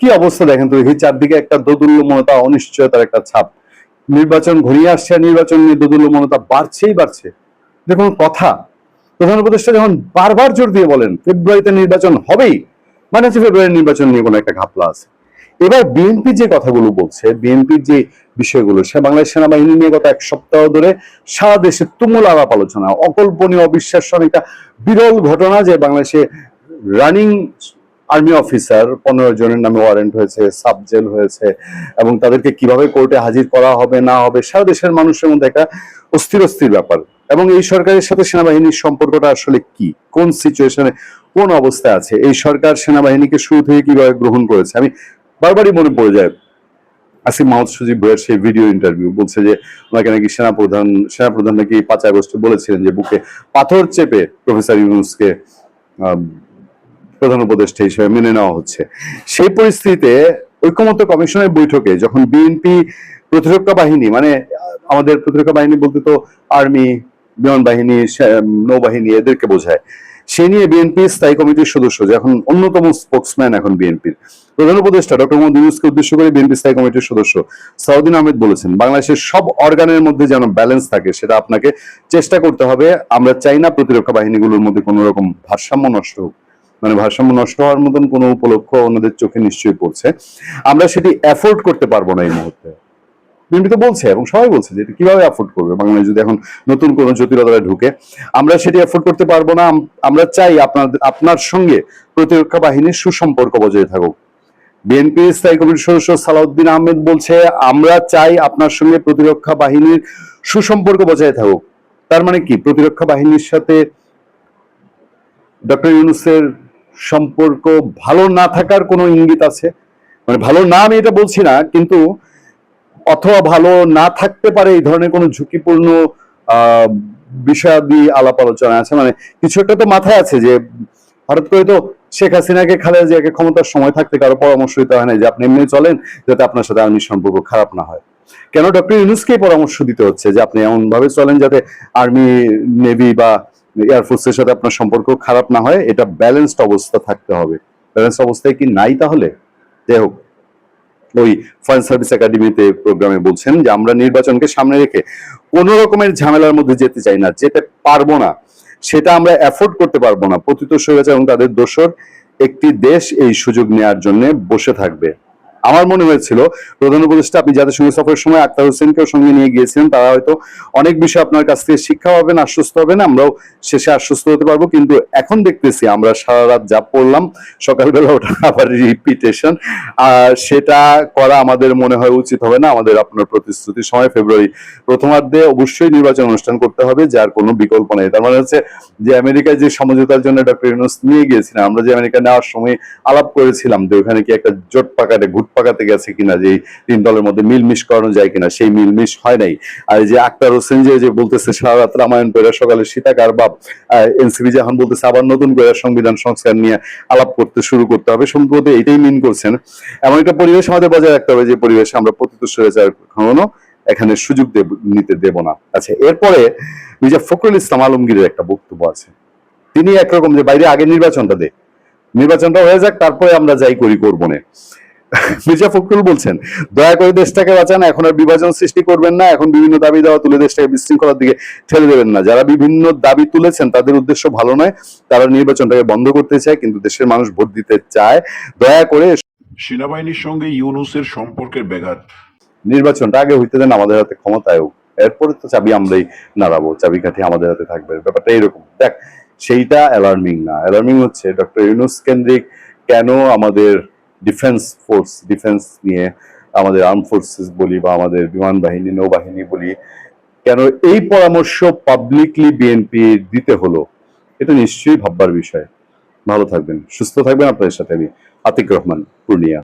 কি অবস্থা দেখেন তো? এই চারদিকে একটা দোদুল্যমনতা, অনিশ্চয়তার একটা ছাপ। নির্বাচন ঘনিয়ে আসছে, নির্বাচন নিয়ে দোদুল্যমনতা বাড়ছেই বাড়ছে। দেখুন কথা, প্রধান উপদেষ্টা যখন বারবার জোর দিয়ে বলেন, ফেব্রুয়ারিতে নির্বাচন হবেই মানে হচ্ছে ফেব্রুয়ারি নির্বাচন নিয়ে কোনো একটা ঘাপলা আছে। এবার বিএনপি যে কথাগুলো বলছে, বিএনপির যে বিষয়গুলো, সে বাংলাদেশ সেনাবাহিনী নিয়ে গত এক সপ্তাহ ধরে সারা দেশে তুমুল আলাপ আলোচনা, অকল্পনীয় অবিশ্বাস্য একটা বিরল ঘটনা যে বাংলাদেশে রানিং আর্মি অফিসার, পনেরো জনের নামে ওয়ারেন্ট হয়েছে সাব জেল হয়েছে, এবং তাদেরকে কীভাবে কোর্টে হাজির করা হবে, না হবে, সারা দেশের মানুষের মধ্যে একটা অস্থির অস্থির ব্যাপার। এবং এই সরকারের সাথে সেনাবাহিনীর সম্পর্কটা আসলে কি? কোন সিচুয়েশনে কোন অবস্থায় আছে? এই সরকার সেনাবাহিনীকে শুরু থেকে কীভাবে গ্রহণ করেছে? আমি বারবারই মনে পড়ে যায়, আসিফ মাহমুদ ভয়ের সেই ভিডিও ইন্টারভিউ বলছে যে, ওনাকে নাকি সেনাপ্রধান সেনাপ্রধান নাকি পাঁচ আগস্টে বলেছিলেন যে, বুকে পাথর চেপে প্রফেসর ইউনুসকে প্রধান উপদেষ্টা হিসেবে মেনে নেওয়া হচ্ছে। সেই পরিস্থিতিতে ঐক্যমত্য কমিশনের বৈঠকে যখন বিএনপি প্রতিরক্ষা বাহিনী মানে আমাদের প্রতিরক্ষা বাহিনী বলতে তো আর্মি, বিমান বাহিনী নৌবাহিনী এদেরকে বোঝায়। সে নিয়ে বিএনপি স্থায়ী কমিটির সদস্য, যে এখন অন্যতম স্পোক্সম্যান এখন বিএনপির। প্রধান উপদেষ্টা ডক্টর মোহাম্মদ ইউনুসকে উদ্দেশ্য করে বিএনপি স্থায়ী কমিটির সদস্য সাউদিন আহমেদ বলেছেন, বাংলাদেশের সব অর্গানের মধ্যে যেন ব্যালেন্স থাকে, সেটা আপনাকে চেষ্টা করতে হবে। আমরা চাই না প্রতিরক্ষা বাহিনীগুলোর মধ্যে কোনো রকম ভারসাম্য নষ্ট হোক। মানে ভারসাম্য নষ্ট হওয়ার মতন কোনো উপলক্ষ ওনাদের চোখে নিশ্চয়ই পড়ছে। আমরা সেটি অ্যাফোর্ড করতে পারব না এই মুহূর্তে। বিএনপি তো বলছে এবং সবাই বলছে যে এটা কীভাবে অ্যাফোর্ড করবে? বাংলাদেশ যদি এখন নতুন কোনো জটিলতায় ঢুকে, আমরা সেটি অ্যাফোর্ড করতে পারব না। আমরা চাই আপনার আপনার সঙ্গে প্রতিরক্ষা বাহিনীর সুসম্পর্ক বজায় থাকুক। বিএনপি স্থায়ী কমিটির সদস্য সালাউদ্দিন আহমেদ বলছে, আমরা চাই আপনার সঙ্গে প্রতিরক্ষা বাহিনীর সুসম্পর্ক বজায় থাকুক। তার মানে কি? প্রতিরক্ষা বাহিনীর সাথে ডক্টর ইউনুসের সম্পর্ক ভালো না থাকার কোনো ইঙ্গিত আছে? মানে ভালো না আমি এটা বলছি না, কিন্তু অথবা ভালো না থাকতে পারে এই ধরনের কোনো ঝুঁকিপূর্ণ বিষয়াদি আলাপ আলোচনা আছে? মানে কিছু একটা তো মাথায় আছে যে হঠাৎ করে তো শেখ হাসিনাকে, খালেদা জিয়াকে ক্ষমতার সময় থাকতে কারও পরামর্শ দিতে হয় না যে আপনি এমনি চলেন যাতে আপনার সাথে আর্মির সম্পর্ক খারাপ না হয়। কেন ডক্টর ইউনুসকে পরামর্শ দিতে হচ্ছে যে আপনি এমন ভাবে চলেন যাতে আর্মি, নেভি বা এয়ারফোর্সের সাথে আপনার সম্পর্ক খারাপ না হয়, এটা ব্যালেন্সড অবস্থা থাকতে হবে। ব্যালেন্সড অবস্থায় কি নাই তাহলে? যাই হোক, ওই ফরেন সার্ভিস একাডেমিতে প্রোগ্রামে বলছেন যে, আমরা নির্বাচনকে সামনে রেখে কোনো রকমের ঝামেলার মধ্যে যেতে চাই না, যেতে পারব না। সেটা আমরা অ্যাফোর্ড করতে পারব না। পতিত স্বৈরাচার এবং তাদের দোষর একটি দেশ এই সুযোগ নেওয়ার জন্য বসে থাকবে। আমার মনে হয়েছিল, প্রধান উপদেষ্টা আপনি যাদের সঙ্গে সফরের সময় আক্তার হোসেনকেও সঙ্গে নিয়ে গিয়েছিলেন, তারা হয়তো অনেক বিষয় আপনার কাছ থেকে শিক্ষা পাবেন, আশ্বস্ত হবেন, আমরাও শেষে আশ্বস্ত হতে পারব। কিন্তু এখন দেখতেছি আমরা সারা রাত যা পড়লাম, সকালবেলা ওটা আবার রিপিটেশন আর সেটা করা আমাদের মনে হয় উচিত হবে না, আমাদের আপনার প্রতিশ্রুতি সময় ফেব্রুয়ারি প্রথমার্ধে অবশ্যই নির্বাচন অনুষ্ঠান করতে হবে, যার কোনো বিকল্প নেই। তার মানে হচ্ছে যে আমেরিকায় যে সমঝোতার জন্য ডক্টর ইউনুস নিয়ে গিয়েছিলেন, আমরা যে আমেরিকা নেওয়ার সময় আলাপ করেছিলাম যে ওখানে কি একটা জোট পাকাতে ঘুট পাকাতে গেছে কিনা, যে তিন দলের মধ্যে মিলমিশ করানো যায় কিনা, সেই মিলমিশ হয় নাই। আর যে আক্তার হোসেন যে যে বলতেছে সারা রাত রামায়ণ করে সকালে সীতাকার বাপ এনসিবি যখন বলতেছে, আবার নতুন করে সংবিধান সংস্কার নিয়ে আলাপ করতে শুরু করতে হবে। সম্ভবত এটাই মিন করছেন। এমন একটা পরিবেশ আমাদের বজায় রাখতে হবে, যে পরিবেশে আমরা প্রতিত স্বৈরাচার কখনো এখানে সুযোগ নিতে দেব না। আচ্ছা এরপরে মির্জা ফখরুল ইসলাম আলমগীরের একটা বক্তব্য আছে। তিনি একরকম যে, বাইরে আগে নির্বাচনটা দে। নির্বাচনটা হয়ে যাক, তারপরে আমরা যাই করি করব না মির্জা ফখরুল বলছেন দয়া করে দেশটাকে বাঁচান এখন আর বিভাজন সৃষ্টি করবেন না এখন বিভিন্ন দাবি দেওয়া তুলে দেশটাকে বিশৃঙ্খলার দিকে ঠেলে দেবেন না। যারা বিভিন্ন দাবি তুলেছেন তাদের উদ্দেশ্য ভালো নয় তারা নির্বাচনটাকে বন্ধ করতে চায় কিন্তু দেশের মানুষ ভোট দিতে চায়। দয়া করে সেনাবাহিনীর সঙ্গে ইউনুসের সম্পর্কের ব্যাঘাত। নির্বাচনটা আগে হইতে দেন আমাদের হাতে ক্ষমতায় হোক এরপরে তো চাবি আমরাই নাড়াবো চাবিকাঠি আমাদের হাতে থাকবে। ব্যাপারটা এরকম দেখ সেইটা অ্যালার্মিং না। অ্যালার্মিং হচ্ছে ডক্টর ইউনুস কেন্দ্রিক কেন আমাদের ডিফেন্স ফোর্স ডিফেন্স নিয়ে আমাদের আর্ম ফোর্সেস বলি বা আমাদের বিমান বাহিনী, নৌবাহিনী বলি, কেন এই পরামর্শ পাবলিকলি বিএনপি দিতে হলো, এটা নিশ্চয়ই ভাববার বিষয়। ভালো থাকবেন, সুস্থ থাকবেন আপনাদের সাথে আমি আতিক রহমান, পূর্ণিয়া।